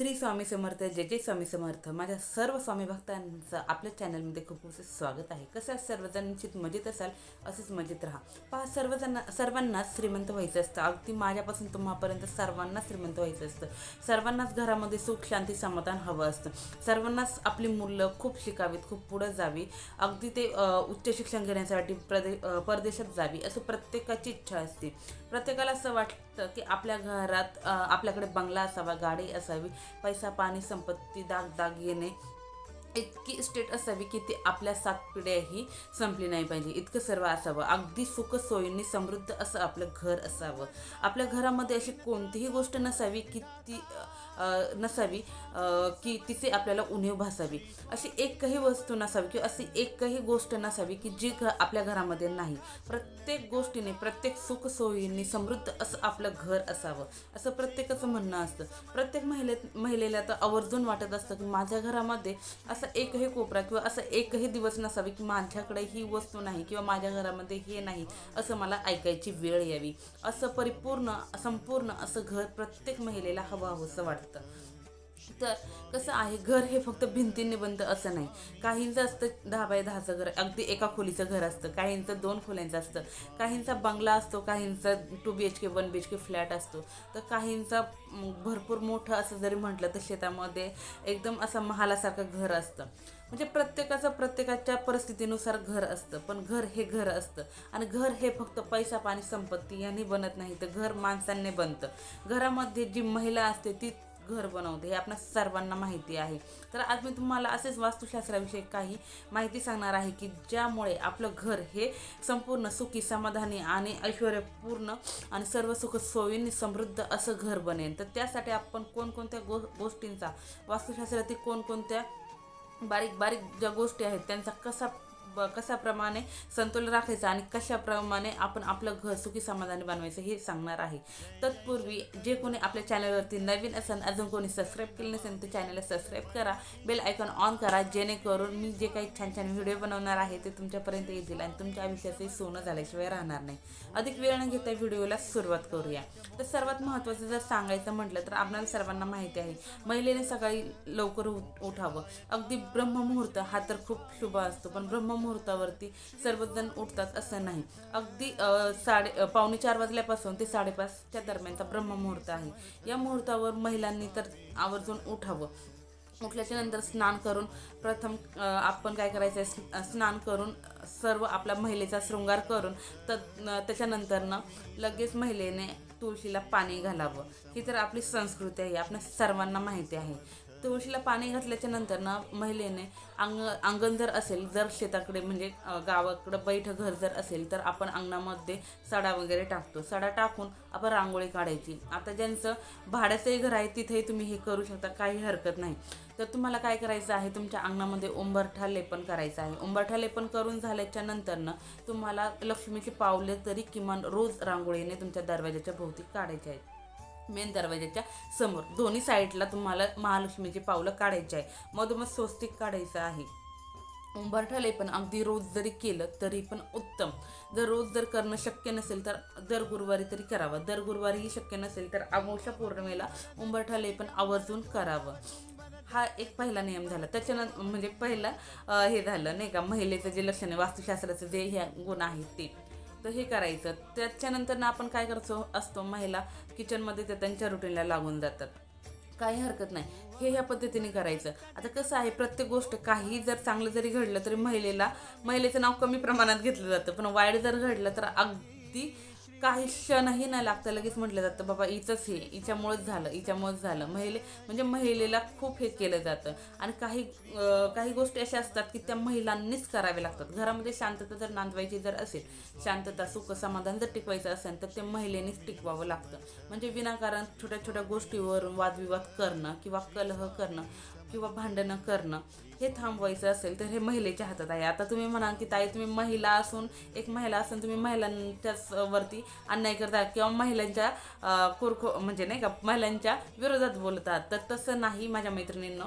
श्री स्वामी समर्थ जय जय स्वामी समर्थ. माझ्या सर्व स्वामी भक्तांचं आपल्या चॅनलमध्ये खूप खूप स्वागत आहे. कसं आहे सर्वजण? निश्चित मजेत असाल? असंच मजेत राहा. पहा सर्वजण सर्वांनाच श्रीमंत व्हायचं असतं. अगदी माझ्यापासून तुम्हापर्यंत सर्वांना श्रीमंत व्हायचं असतं. सर्वांनाच घरामध्ये सुख शांती समाधान हवं असतं. सर्वांनाच आपली मुलं खूप शिकावीत खूप पुढं जावी. अगदी ते उच्च शिक्षण घेण्यासाठी प्रदे परदेशात जावी असं प्रत्येकाची इच्छा असते. प्रत्येकाला असं वाटतं की आपल्या घरात आपल्याकडे बंगला असावा गाडी असावी पैसा पाणी संपत्ती दाग दाग येणे इतकी स्टेट असावी की ती आपल्या सात पिढ्याही संपली नाही पाहिजे. इतकं सर्व असावं. अगदी सुख सोयींनी समृद्ध असं आपलं घर असावं. आपल्या घरामध्ये अशी कोणतीही गोष्ट नसावी की ती नसावी की तिचे आपल्याला उणीव भासावी. अशी एकही वस्तू नसावी किंवा अशी एकही गोष्ट नसावी की जी घ आपल्या घरामध्ये नाही. प्रत्येक गोष्टीने प्रत्येक सुख सोयींनी समृद्ध असं आपलं घर असावं असं प्रत्येकाचं म्हणणं असतं. प्रत्येक महिले महिलेला तर आवर्जून वाटत असतं की माझ्या घरामध्ये असा एकही कोपरा किंवा असं एकही दिवस नसावी की माझ्याकडे ही वस्तू नाही किंवा माझ्या घरामध्ये हे नाही असं मला ऐकायची वेळ यावी. असं परिपूर्ण संपूर्ण असं घर प्रत्येक महिलेला हवं हवंसं वाटतं. तर कसं आहे घर हे फक्त भिंतींनी बनतं असं नाही. काहींचं असतं दहा बाय दहाचं घर अगदी एका खोलीचं घर असतं. काहींचं दोन खोल्यांचं असतं. काहींचा बंगला असतो काहींचा two B H K one B H K flat असतो. तर काहींचा भरपूर मोठं असं जरी म्हटलं तर शेतामध्ये एकदम असं महालासारखं घर असतं. म्हणजे प्रत्येकाचं प्रत्येकाच्या परिस्थितीनुसार घर असतं. पण घर हे घर असतं. आणि घर हे फक्त पैसा पाणी संपत्ती यांनी बनत नाही. तर घर माणसांनी बनतं. घरामध्ये जी महिला असते ती घर बनवते हे आपल्या सर्वांना माहिती आहे. तर आज मी तुम्हाला असेच वास्तुशास्त्राविषयी काही माहिती सांगणार आहे की ज्यामुळे आपलं घर हे संपूर्ण सुखी समाधानी आणि ऐश्वर्यपूर्ण आणि सर्व सुख सोयींनी समृद्ध असं घर बनेल. तर त्यासाठी आपण कोणकोणत्या गो गोष्टींचा वास्तुशास्त्रातील कोणकोणत्या बारीक बारीक ज्या गोष्टी आहेत त्यांचा कसा ब- कशाप्रमाणे समतोल राखायचा आणि कशाप्रमाणे आपण आपलं घर सुखी समाधानी बनवायचं हे सांगणार आहे. तत्पूर्वी जे कोणी आपल्या चॅनलवरती नवीन असेल अजून कोणी सबस्क्राईब केलं नसेल तर चॅनलला सबस्क्राईब करा. बेल आयकॉन ऑन करा जेणेकरून मी जे काही छान छान व्हिडिओ बनवणार आहे ते तुमच्यापर्यंत येतील आणि तुमच्या आयुष्याचे सोनं झाल्याशिवाय राहणार नाही. अधिक वेळ न घेता व्हिडिओला सुरुवात करूया. तर सर्वात महत्त्वाचं जर सांगायचं म्हटलं तर आपल्याला सर्वांना माहिती आहे महिलेने सकाळी लवकर उठ उठावं. अगदी ब्रह्ममुहूर्त हा तर खूप शुभ असतो पण ब्रह्म मुहूर्तावरती सर्वजण उठतात असं नाही. अगदी साडे पावणे चार वाजल्यापासून ते साडेपाचच्या दरम्यानचा ब्रह्ममुहूर्त आहे. या मुहूर्तावर महिलांनी तर आवर्जून उठावं. उठल्याच्या नंतर स्नान करून प्रथम आपण काय करायचं आहे स्नान करून सर्व आपल्या महिलेचा शृंगार करून तर त्याच्यानंतरनं लगेच महिलेने तुळशीला पाणी घालावं. ही तर आपली संस्कृती आहे आपल्या सर्वांना माहिती आहे. तुळशीला पाणी घातल्याच्या नंतर ना महिलेने अंग अंगण जर असेल जर शेताकडे म्हणजे गावाकडं बैठं घर जर असेल तर आपण अंगणामध्ये सडा वगैरे टाकतो. सडा टाकून आपण रांगोळी काढायची. आता ज्यांचं भाड्याचंही घर आहे तिथेही तुम्ही हे करू शकता काही हरकत नाही. तर तुम्हाला काय करायचं आहे तुमच्या अंगणामध्ये उंबरठा लेपन करायचं आहे. उंबरठा लेपन करून झाल्याच्या नंतरनं तुम्हाला लक्ष्मीची पावले तरी किमान रोज रांगोळीने तुमच्या दरवाजाच्या भोवती काढायचे आहेत. मेन दरवाजाच्या समोर. दोन्ही साईडला तुम्हाला महालक्ष्मीची पावलं काढायची आहे. मधोमध स्वस्तिक काढायचं आहे. उंबरठा पण अगदी रोज जरी केलं तरी पण उत्तम. जर रोज जर करणं शक्य नसेल तर दर गुरुवारी तरी करावं. दर गुरुवारीही शक्य नसेल तर अमावस्या पौर्णिमेला उंबरठा लेपन आवर्जून करावं. हा एक पहिला नियम झाला. त्याच्यानंतर म्हणजे पहिला हे झालं नाही का महिलेचं जे लक्षण आहे वास्तुशास्त्राचं जे ह्या गुण आहेत ते. तर हे करायचं. त्याच्यानंतर ना आपण काय करतो असतो महिला किचनमध्ये ते त्यांच्या रुटीनला लागून जातात. काही हरकत नाही. हे ह्या पद्धतीने करायचं. आता कसं आहे प्रत्येक गोष्ट काही जर चांगलं जरी घडलं तरी महिलेला महिलेचं नाव कमी प्रमाणात घेतलं जातं. पण वाईट जर घडलं तर अगदी काही क्षणही न लागतं. लगेच म्हटलं जातं बाबा हिचंच हे हिच्यामुळंच झालं हिच्यामुळंच झालं. महिले म्हणजे महिलेला खूप हे केलं जातं. आणि काही काही गोष्टी अशा असतात की त्या महिलांनीच कराव्या लागतात. घरामध्ये शांतता जर नांदवायची जर असेल शांतता सुख समाधान जर टिकवायचं असेल तर ते महिलेनीच टिकवावं लागतं. म्हणजे विनाकारण छोट्या छोट्या गोष्टीवर वादविवाद करणं किंवा कलह करणं किंवा भांडणं करणं हे थांबवायचं असेल तर हे महिलेच्या हातात आहे. आता तुम्ही म्हणाल की ताई तुम्ही महिला असून एक महिला असून तुम्ही महिलांच्याच वरती अन्याय करता किंवा महिलांच्या कुरखो म्हणजे नाही का महिलांच्या विरोधात बोलतात. तर तसं नाही माझ्या मैत्रिणींनो.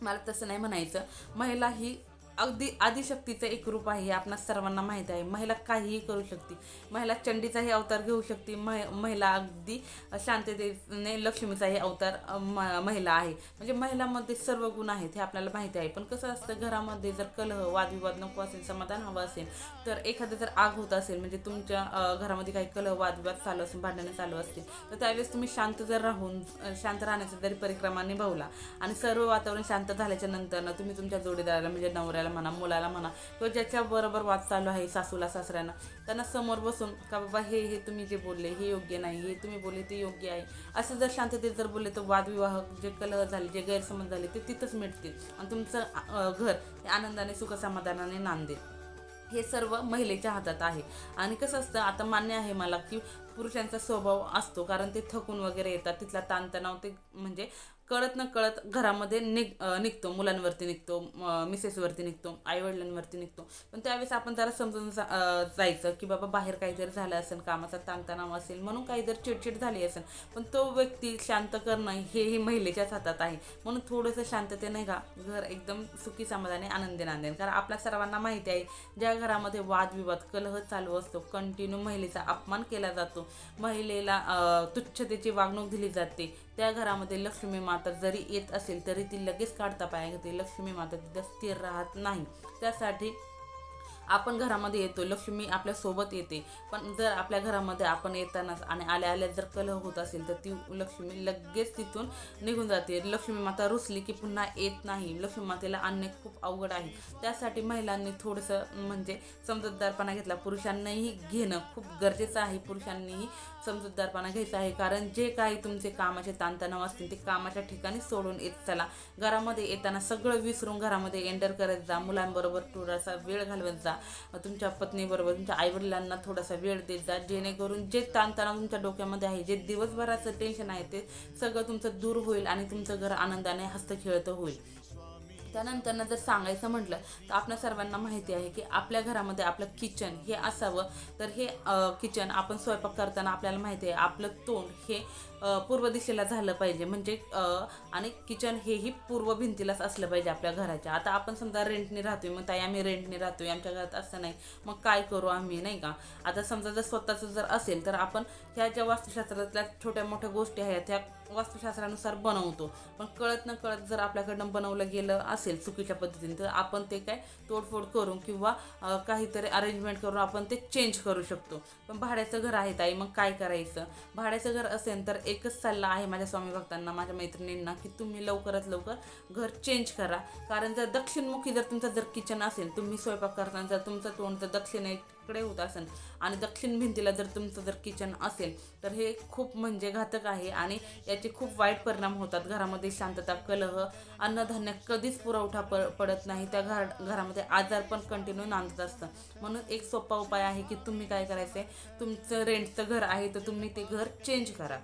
मला तसं नाही म्हणायचं. महिला ही अगदी आदिशक्तीचं एक रूप आहे हे आपणा सर्वांना माहीत आहे. महिला काहीही करू शकते. महिला चंडीचाही अवतार घेऊ शकते. मह महिला अगदी शांततेने लक्ष्मीचाही अवतार म- महिला आहे. म्हणजे महिलामध्ये सर्व गुण आहेत हे आपल्याला माहिती आहे. पण कसं असतं घरामध्ये जर कलह वादविवाद नको असेल समाधान हवं असेल तर एखादं जर आग होत असेल म्हणजे तुमच्या घरामध्ये काही कलह वादविवाद चालू असेल भांडणे चालू असतील तर त्यावेळेस तुम्ही शांत जर राहून शांत राहण्याचा जरी परिक्रमा निभावला आणि सर्व वातावरण शांत झाल्याच्यानंतर तुम्ही तुमच्या जोडीदाराला म्हणजे नवऱ्याला म्हणा मुलाला म्हणा किंवा ज्याच्या बरोबर वाद चालू आहे सासूला सासऱ्यांना त्यांना समोर बसून का बाबा हे हे तुम्ही जे बोलले हे योग्य नाही हे तुम्ही बोलले ते योग्य आहे. असं जर शांततेत जर बोलले तर वादविवाह जे कलह झाले जे गैरसमज झाले ते तिथंच मिटतील. आणि तुमचं घर हे आनंदाने सुखसमाधानाने नांदेल. हे सर्व महिलेच्या हातात आहे. आणि कसं असतं आता मान्य आहे मला की पुरुषांचा स्वभाव असतो कारण ते थकून वगैरे येतात तिथला ताणतणाव ते म्हणजे कळत न कळत घरामध्ये निघ निघतो मुलांवरती निघतो मिसेसवरती निघतो आईवडिलांवरती निघतो. पण त्यावेळेस आपण जरा समजून जा- जायचं की बाबा बाहेर काहीतरी झालं असेल कामाचा ताणतणाव असेल म्हणून काही जर चिडचिड झाली असेल पण तो व्यक्ती शांत करणं हे ही महिलेच्याच हातात आहे. म्हणून थोडंसं शांततेने का घर एकदम सुखी समाधानी आनंदी नांदेल कारण आपल्या सर्वांना माहिती आहे ज्या घरामध्ये वादविवाद कलह चालू असतो कंटिन्यू महिलेचा अपमान केला जातो महिलेला अं, तुच्छतेची वागणूक दिली जाते. त्या घरामध्ये लक्ष्मी माता जरी येत असेल तरी ती लगेच काढता पाया घेते. लक्ष्मी माता तिथं स्थिर राहत नाही. त्यासाठी आपण घरामध्ये येतो लक्ष्मी आपल्यासोबत येते. पण जर आपल्या घरामध्ये आपण येतानाच आणि आल्या आल्या जर कलह होत असेल तर ती लक्ष्मी लगेच तिथून निघून जाते. लक्ष्मी माता रुसली की पुन्हा येत नाही. लक्ष्मी मातेला आणणे खूप अवघड आहे. त्यासाठी महिलांनी थोडंसं म्हणजे समजूतदारपणा घेतला. पुरुषांनाही घेणं खूप गरजेचं आहे. पुरुषांनीही समजूतदारपणा घ्यायचा आहे. कारण जे काही तुमचे कामाचे ताणतणाव असतील ते कामाच्या ठिकाणी सोडून येत चला. घरामध्ये येताना सगळं विसरून घरामध्ये एंटर करत जा. मुलांबरोबर थोडासा वेळ घालवत जा. तुमच्या पत्नीबरोबर तुमच्या आईवडिलांना थोडासा वेळ देत जा जेणेकरून जे ताणतणाव तुमच्या डोक्यामध्ये आहे जे दिवसभराचं टेन्शन आहे ते सगळं तुमचं दूर होईल आणि तुमचं घर आनंदाने हस्तखेळतं होईल. त्यानंतर जर सांगायचं म्हटलं तर आपल्या सर्वांना माहिती आहे की आपल्या घरामध्ये आपलं किचन हे असावं. तर हे किचन आपण स्वयंपाक करताना आपल्याला माहिती आहे आपलं तोंड हे पूर्व दिशेला झालं पाहिजे. म्हणजे आणि किचन हेही पूर्व भिंतीलाच असलं पाहिजे आपल्या घराच्या. आता आपण समजा रेंटने राहतोय मग ताई आम्ही रेंटने राहतोय आमच्या घरात असं नाही. मग काय करू आम्ही नाही का? आता समजा जर स्वतःचं जर असेल तर आपण ह्या ज्या वास्तुशास्त्रातल्या छोट्या मोठ्या गोष्टी आहेत त्या वास्तुशास्त्रानुसार बनवतो. पण कळत न कळत जर आपल्याकडनं बनवलं गेलं असेल चुकीच्या पद्धतीने तर आपण ते काय तोडफोड करून किंवा काहीतरी अरेंजमेंट करून आपण ते चेंज करू शकतो. पण भाड्याचं घर आहे ताई मग काय करायचं? भाड्याचं घर असेल तर एकच सल्ला आहे माझ्या स्वामी भक्तांना माझ्या मैत्रिणींना की तुम्ही लवकरात लवकर घर चेंज करा. कारण जर दक्षिणमुखी जर तुमचं जर किचन असेल तुम्ही स्वयंपाक करताना जर तुमचं तोंड जर कडे होत असेल आणि दक्षिण भिंतीला जर तुमचं जर किचन असेल तर हे खूप म्हणजे घातक आहे आणि याचे खूप वाईट परिणाम होतात. घरामध्ये शांतता कलह अन्नधान्य कधीच पुरवठा प पडत नाही. त्या घर घरामध्ये आजार पण कंटिन्यू नांदत असतं म्हणून एक सोपा उपाय आहे की तुम्ही काय करायचं आहे तुमचं रेंटचं घर आहे तर तुम्ही ते घर चेंज करा.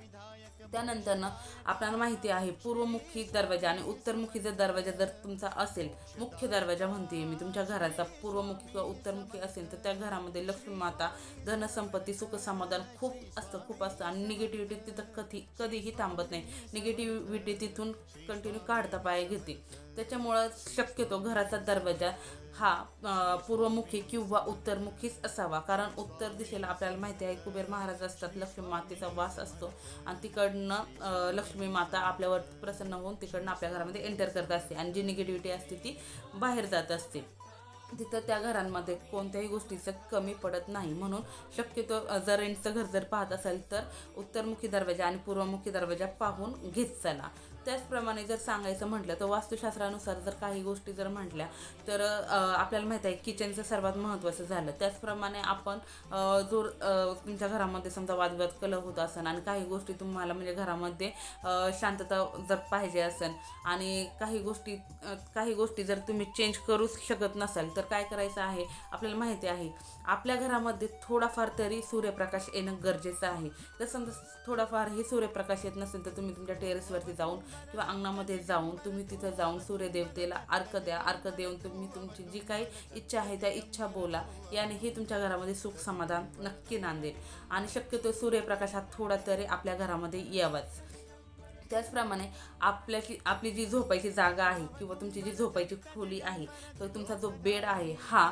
त्यानंतर ना आपल्याला माहिती आहे पूर्वमुखी दरवाजा आणि उत्तरमुखी जर दरवाजा जर तुमचा असेल मुख्य दरवाजा म्हणते मी तुमच्या घराचा पूर्वमुखी किंवा उत्तरमुखी असेल तर त्या घरामध्ये लक्ष्मी माता धनसंपत्ती सुखसमाधान खूप असतं खूप असतं आणि निगेटिव्हिटी तिथं कधी कधीही थांबत नाही. निगेटिव्हिटी तिथून कंटिन्यू काढता पाया घेते. त्याच्यामुळं शक्यतो घराचा दरवाजा हा पूर्वमुखी किंवा उत्तरमुखीच असावा. कारण उत्तर दिशेला आपल्याला माहिती आहे कुबेर महाराज असतात लक्ष्मी मातेचा वास असतो. आणि तिकडनं लक्ष्मी माता आपल्यावर प्रसन्न होऊन तिकडनं आपल्या घरामध्ये एंटर करत असते. आणि जी निगेटिव्हिटी असते ती बाहेर जात असते. तिथं त्या घरांमध्ये कोणत्याही गोष्टीचं कमी पडत नाही. म्हणून शक्यतो जर रेंटचं घर जर पाहत असेल तर उत्तरमुखी दरवाजा आणि पूर्वमुखी दरवाजा पाहून घेत चला. त्याचप्रमाणे जर सांगायचं म्हटलं तर वास्तुशास्त्रानुसार जर काही गोष्टी जर म्हटल्या तर आपल्याला माहीत आहे किचनचं सर्वात महत्त्वाचं झालं. त्याचप्रमाणे आपण जो तुमच्या घरामध्ये समजा वादविवाद कलह होत असेल आणि काही गोष्टी तुम्हाला म्हणजे घरामध्ये शांतता जर पाहिजे असेल आणि काही गोष्टी काही गोष्टी जर तुम्ही चेंज करू शकत नसाल तर काय करायचं आहे? आपल्याला माहिती आहे आपल्या घरामध्ये थोडाफार तरी सूर्यप्रकाश येणं गरजेचं आहे. जर समजा थोडाफार हे सूर्यप्रकाश येत नसेल तर तुम्ही तुमच्या टेरेसवरती जाऊन किंवा अंगणामध्ये जाऊन तुम्ही तिथं जाऊन सूर्यदेवतेला अर्क द्या. अर्क देऊन तुम्ही तुमची जी काही इच्छा आहे त्या इच्छा बोला. याने हे तुमच्या घरामध्ये सुख समाधान नक्की नांदेल. आणि शक्यतो सूर्यप्रकाश हा थोडा तरी आपल्या घरामध्ये यावाच. त्याचप्रमाणे आपल्याची आपली जी झोपायची जागा आहे किंवा तुमची जी झोपायची खोली आहे तर तुमचा जो बेड आहे हा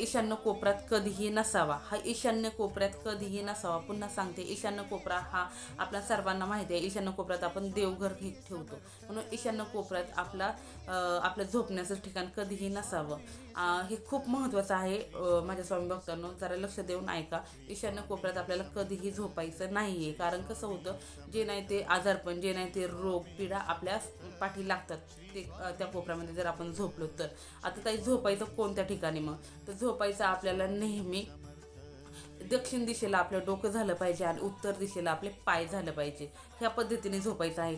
ईशान्य कोपऱ्यात कधीही नसावा. हा ईशान्य कोपऱ्यात कधीही नसावा. पुन्हा सांगते ईशान्य कोपरा हा आपल्या सर्वांना माहिती आहे. ईशान्य कोपऱ्यात आपण देवघर घेत ठेवतो. म्हणून ईशान्य कोपऱ्यात आपला आपलं झोपण्याचं ठिकाण कधीही नसावं. हे खूप महत्त्वाचं आहे माझ्या स्वामी भक्तांनो. जरा लक्ष देऊन ऐका. ईशान्य कोपऱ्यात आपल्याला कधीही झोपायचं नाही आहे कारण कसं होतं जे नाही ते आजारपण जे नाही ते रोग पीडा आपल्या पाठी लागतात. ते त्या कोपऱ्यामध्ये जर आपण झोपलो तर. आता काही झोपायचं कोणत्या ठिकाणी मग? तर झोपायचं आपल्याला नेहमी दक्षिण दिशेला आपलं डोकं झालं पाहिजे आणि उत्तर दिशेला आपले पाय झालं पाहिजे. ह्या पद्धतीने झोपायचं आहे.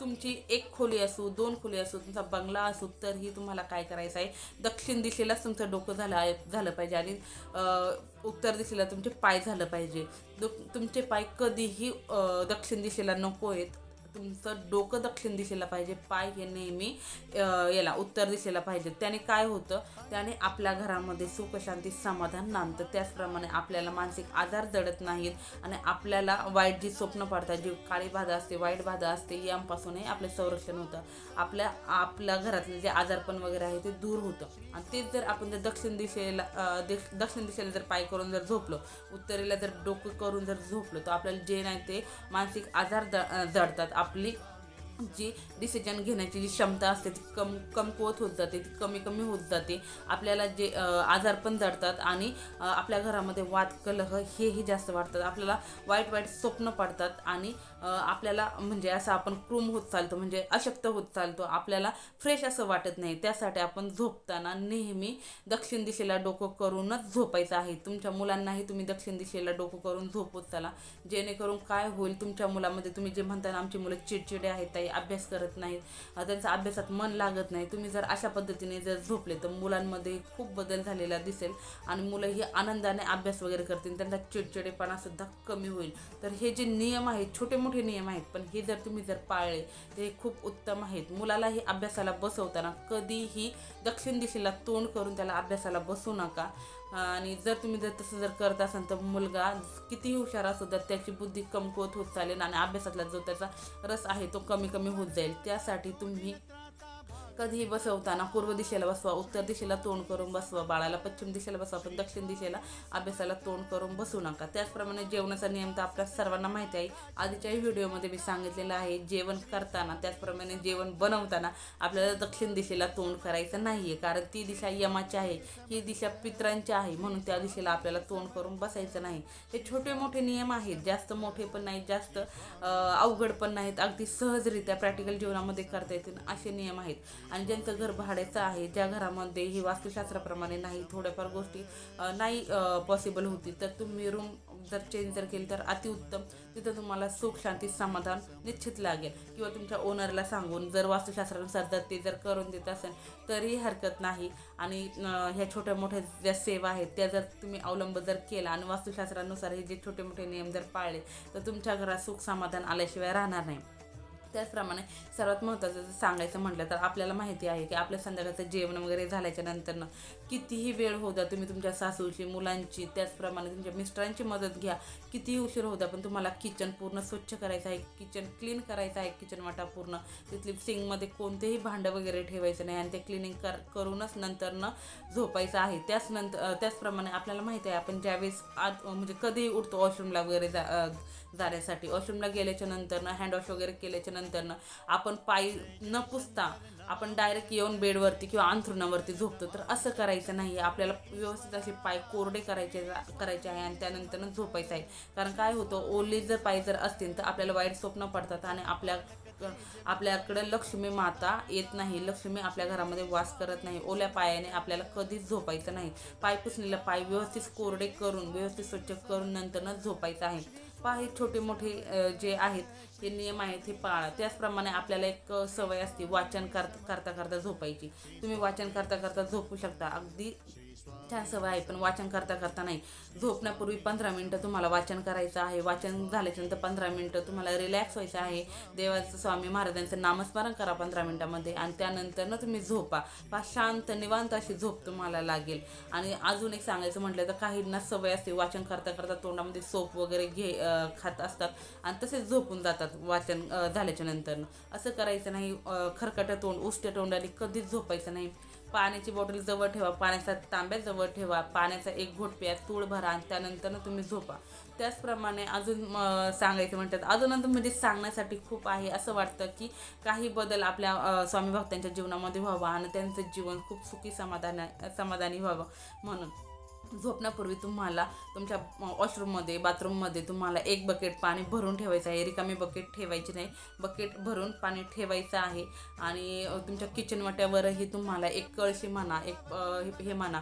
तुमची एक खोली असो दोन खोली असो तुमचा बंगला असो तरीही तुम्हाला काय करायचं आहे? दक्षिण दिशेलाच तुमचं डोकं झालं आहे झालं पाहिजे आणि उत्तर दिशेला तुमचे पाय झालं पाहिजे. दु- तुमचे पाय कधीही दक्षिण दिशेला नको आहेत. तुमचं डोकं दक्षिण दिशेला पाहिजे. पाय हे नेहमी याला उत्तर दिशेला पाहिजे. त्याने काय होतं? त्याने आपल्या घरामध्ये सुखशांती समाधान नांदतं. त्याचप्रमाणे आपल्याला मानसिक आजार जडत नाहीत आणि आपल्याला वाईट जी स्वप्न पडतात जी काळी बाधा असते वाईट बाधा असते यांपासूनही आपले संरक्षण होतं. आपल्या आपल्या घरातले जे आजारपण वगैरे आहे ते दूर होतं. आणि तेच जर आपण जर दक्षिण दिशेला दक्षिण दिशेला जर पाय करून जर झोपलो उत्तरेला जर डोकं करून जर झोपलो तर आपल्याला जे नाही ते मानसिक आजार द जडतात. आपली जी डिसिजन घेण्याची जी क्षमता असते ती कम कमकुवत होत जाते ती कमी कमी होत जाते. आपल्याला जे आजार पण जडतात आणि आपल्या घरामध्ये वाद कलह हेही जास्त वाढतात. आपल्याला वाईट वाईट स्वप्न पडतात आणि आपल्याला म्हणजे असं आपण क्रूम होत चालतो म्हणजे अशक्त होत चालतो आपल्याला फ्रेश असं वाटत नाही. त्यासाठी आपण झोपताना नेहमी दक्षिण दिशेला डोकं करूनच झोपायचं आहे. तुमच्या मुलांनाही तुम्ही दक्षिण दिशेला डोकं करून झोपत चला. जेणेकरून काय होईल तुमच्या मुलामध्ये तुम्ही जे म्हणताना आमची मुलं चिडचिडे आहेत ताई अभ्यास करत नाहीत त्यांचा अभ्यासात मन लागत नाही. तुम्ही जर अशा पद्धतीने जर झोपले तर मुलांमध्ये खूप बदल झालेला दिसेल आणि मुलं ही आनंदाने अभ्यास वगैरे करतील त्यांचा चिडचिडेपणासुद्धा कमी होईल. तर हे जे नियम आहेत छोटे मोठे मोठे नियम आहेत पण हे जर तुम्ही जर पाळले तर हे खूप उत्तम आहेत. मुलालाही अभ्यासाला बसवताना कधीही दक्षिण दिशेला तोंड करून त्याला अभ्यासाला बसू नका. आणि जर तुम्ही जर तसं जर करत असाल तर मुलगा कितीही हुशार असू तर त्याची बुद्धी कमकुवत होत चालेल आणि अभ्यासातला जो त्याचा रस आहे तो कमी कमी होत जाईल. त्यासाठी तुम्ही कधीही बसवताना पूर्व दिशेला बसवा उत्तर दिशेला तोंड करून बसवा बाळाला पश्चिम दिशेला बसवा पण दक्षिण दिशेला अभ्यासाला तोंड करून बसू नका. त्याचप्रमाणे जेवणाचा नियम तर आपल्या सर्वांना माहिती आहे. आधीच्याही व्हिडिओमध्ये मी सांगितलेलं आहे जेवण करताना त्याचप्रमाणे जेवण बनवताना आपल्याला दक्षिण दिशेला तोंड करायचं नाही आहे कारण ती दिशा यमाची आहे ही दिशा पित्रांची आहे म्हणून त्या दिशेला आपल्याला तोंड करून बसायचं नाही. हे छोटे मोठे नियम आहेत जास्त मोठे पण नाहीत जास्त अवघड पण नाहीत अगदी सहजरित्या प्रॅक्टिकल जीवनामध्ये करता येतील असे नियम आहेत. आणि ज्यांचं घर भाड्याचं आहे ज्या घरामध्ये ही वास्तुशास्त्राप्रमाणे नाही थोड्याफार गोष्टी नाही पॉसिबल होती तर तुम्ही रूम जर चेंज जर केली तर अतिउत्तम. तिथं तुम्हाला सुख शांती समाधान निश्चित लागेल. किंवा तुमच्या ओनरला सांगून जर वास्तुशास्त्रानुसार जर ते जर करून देत असेल तरी हरकत नाही. आणि ह्या छोट्या मोठ्या ज्या सेवा आहेत त्या जर तुम्ही अवलंब जर केला आणि वास्तुशास्त्रानुसार हे जे छोटे मोठे नियम जर पाळले तर तुमच्या घरात सुख समाधान आल्याशिवाय राहणार नाही. त्याचप्रमाणे सर्वात महत्त्वाचं जर सांगायचं म्हटलं तर आपल्याला माहिती आहे की आपल्या संध्याकाळचं जेवण वगैरे झाल्याच्या नंतरनं कितीही वेळ होऊ द्या तुम्ही तुमच्या सासूची मुलांची त्याचप्रमाणे तुमच्या मिस्टरांची मदत घ्या. कितीही उशीर होऊ द्या पण तुम्हाला किचन पूर्ण स्वच्छ करायचं आहे किचन क्लीन करायचं आहे किचन वाटा पूर्ण. तिथली सिंगमध्ये कोणतेही भांडं वगैरे ठेवायचं नाही आणि ते क्लिनिंग कर करूनच नंतरनं झोपायचं आहे. त्याच नंतर त्याचप्रमाणे आपल्याला माहिती आहे आपण ज्यावेळेस आत म्हणजे कधीही उठतो वॉशरूमला वगैरे जा जाण्यासाठी. वॉशरूमला गेल्याच्या नंतरनं हँडवॉश वगैरे केल्याच्या नंतरनं आपण पाय न पुसता आपण डायरेक्ट येऊन बेडवरती किंवा अंथरुणावरती झोपतो. तर असं करायचं नाही. आपल्याला व्यवस्थित असे पाय कोरडे करायचे करायचे आहे आणि त्यानंतरनं झोपायचं आहे. कारण काय होतं ओले जर पाय जर असतील तर आपल्याला वाईट स्वप्न पडतात आणि आपल्या आपल्याकडं लक्ष्मी माता येत नाही. लक्ष्मी आपल्या घरामध्ये वास करत नाही. ओल्या पायाने आपल्याला कधीच झोपायचं नाही. पाय पुसलेला पाय व्यवस्थित कोरडे करून व्यवस्थित स्वच्छ करून नंतरच झोपायचं आहे. पहा हे छोटे मोठे जे आहेत हे नियम आहेत हे पाळा. त्याचप्रमाणे आपल्याला एक सवय असते वाचन कर करता करता झोपायची. तुम्ही वाचन करता करता झोपू शकता. अगदी छान सवय आहे पण वाचन करता करता नाही. झोपण्यापूर्वी पंधरा मिनटं तुम्हाला वाचन करायचं आहे. वाचन झाल्याच्यानंतर पंधरा मिनटं तुम्हाला रिलॅक्स व्हायचं आहे. देवाचं स्वामी महाराजांचं नामस्मरण करा पंधरा मिनटामध्ये आणि त्यानंतर ना तुम्ही झोपा. फार शांत निवांत अशी झोप तुम्हाला लागेल. आणि अजून एक सांगायचं म्हटलं तर काहींना सवय असते वाचन करता करता तोंडामध्ये सोप वगैरे घे खात असतात आणि तसेच झोपून जातात वाचन झाल्याच्यानंतर असं करायचं नाही खरकटं तोंड उष्ट तोंडाने कधीच झोपायचं नाही. पाण्याची बॉटल जवळ ठेवा पाण्याचा तांब्या जवळ ठेवा पाण्याचा एक घोट प्या तूळ भरा आणि त्यानंतर तुम्ही झोपा. त्याचप्रमाणे अजून सांगायचं म्हणतात अजून अजून म्हणजे सांगण्यासाठी खूप आहे असं वाटतं की काही बदल आपल्या स्वामी भक्तांच्या जीवनामध्ये व्हावा आणि त्यांचं जीवन खूप सुखी समाधान समाधानी व्हावं म्हणून. झोपण्यापूर्वी तुम्हाला तुमच्या वॉशरूममध्ये बाथरूममध्ये तुम्हाला एक बकेट पाणी भरून ठेवायचं आहे. रिकामी बकेट ठेवायची नाही. बकेट भरून पाणी ठेवायचं आहे. आणि तुमच्या किचन वाट्यावरही तुम्हाला एक कळशी म्हणा एक हे- म्हणा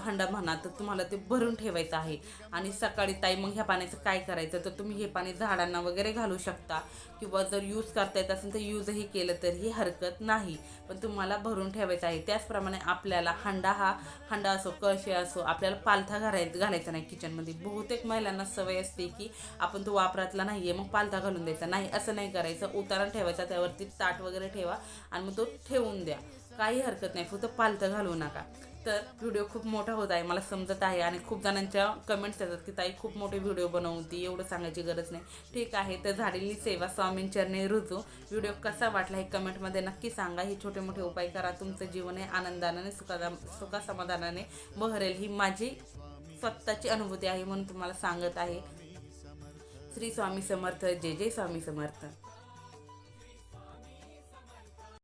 हंडा म्हणा तर तुम्हाला ते भरून ठेवायचं आहे. आणि सकाळी ताई मग ह्या पाण्याचं काय करायचं? तर तुम्ही हे पाणी झाडांना वगैरे घालू शकता. किंवा जर यूज करता येत असेल तर यूजही केलं तरीही हरकत नाही. पण तुम्हाला भरून ठेवायचं आहे. त्याचप्रमाणे आपल्याला हंडा हा हंडा असो कळशी असो आपल्याला पालथा घालायचा घालायचा नाही किचनमध्ये बहुतेक महिलांना सवय असते की आपण तो वापरातला नाही आहे मग पालथा घालून द्यायचा. नाही असं नाही करायचं. उतारा ठेवायचा त्यावरती ताट वगैरे ठेवा आणि मग तो ठेवून द्या. काही हरकत नाही. फक्त पालथं घालू नका. तर व्हिडिओ खूप मोठा होत आहे. मला समजत आहे आणि खूप जणांच्या कमेंट्स येतात की ताई खूप मोठे व्हिडिओ बनवती. एवढं सांगायची गरज नाही. ठीक आहे तर झालेली सेवा स्वामीं रुजू. व्हिडिओ कसा वाटला हे कमेंटमध्ये नक्की सांगा. हे छोटे मोठे उपाय करा. तुमचं जीवन हे आनंदाने सुखा सुखा समाधानाने बहरेल. ही माझी स्वतःची अनुभूती आहे म्हणून तुम्हाला सांगत आहे. श्री स्वामी समर्थ. जय जय स्वामी समर्थ.